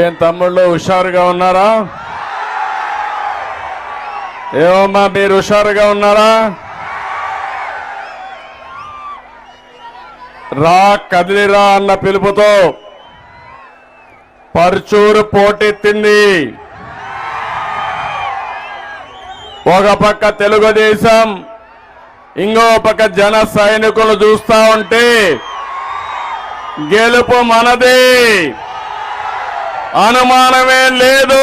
ఏం తమ్ముళ్ళు హుషారుగా ఉన్నారా? ఏమమ్మా మీరు హుషారుగా ఉన్నారా? రా కదిలిరా అన్న పిలుపుతో పరుచూరు పోటెత్తింది ఒక పక్క తెలుగుదేశం ఇంకో పక్క జన సైనికులు చూస్తా ఉంటే గెలుపు మనది. అనుమానమే లేదు.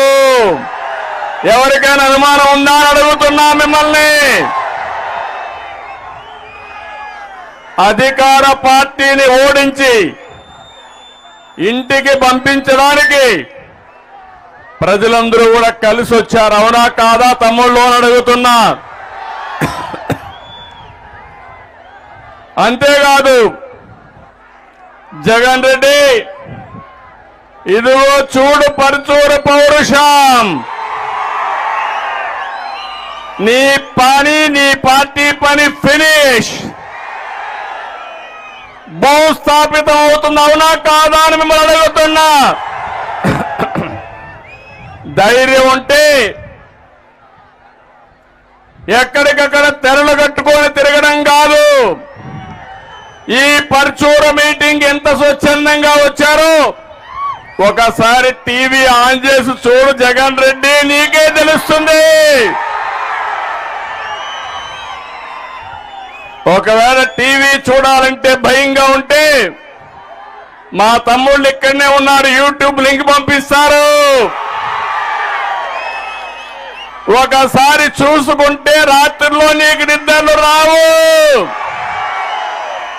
ఎవరికైనా అనుమానం ఉందా అని అడుగుతున్నా మిమ్మల్ని. అధికార పార్టీని ఓడించి ఇంటికి పంపించడానికి ప్రజలందరూ కూడా కలిసి వచ్చారు. అవునా కాదా తమ్ముళ్ళు అని అడుగుతున్నా. అంతేకాదు జగన్ రెడ్డి ఇదిగో చూడు పరుచూరు పౌరుషం. నీ పని నీ పార్టీ పని ఫినిష్. భూస్థాపితం అవుతుంది అవునా కాదా అని మిమ్మల్ని అడుగుతున్నా. ధైర్యం ఉంటే ఎక్కడికక్కడ తెరలు కట్టుకొని తిరగడం కాదు. ఈ పర్చూర మీటింగ్ ఎంత స్వచ్ఛందంగా వచ్చారో ఒకసారి టీవీ ఆన్ చేసి చూడు జగన్ రెడ్డి నీకే తెలుస్తుంది. ఒకవేళ టీవీ చూడాలంటే భయంగా ఉంటే మా తమ్ముళ్ళు ఇక్కడనే ఉన్నారు యూట్యూబ్ లింక్ పంపిస్తారు. ఒకసారి చూసుకుంటే రాత్రిలో నీకు నిద్రలు రావు.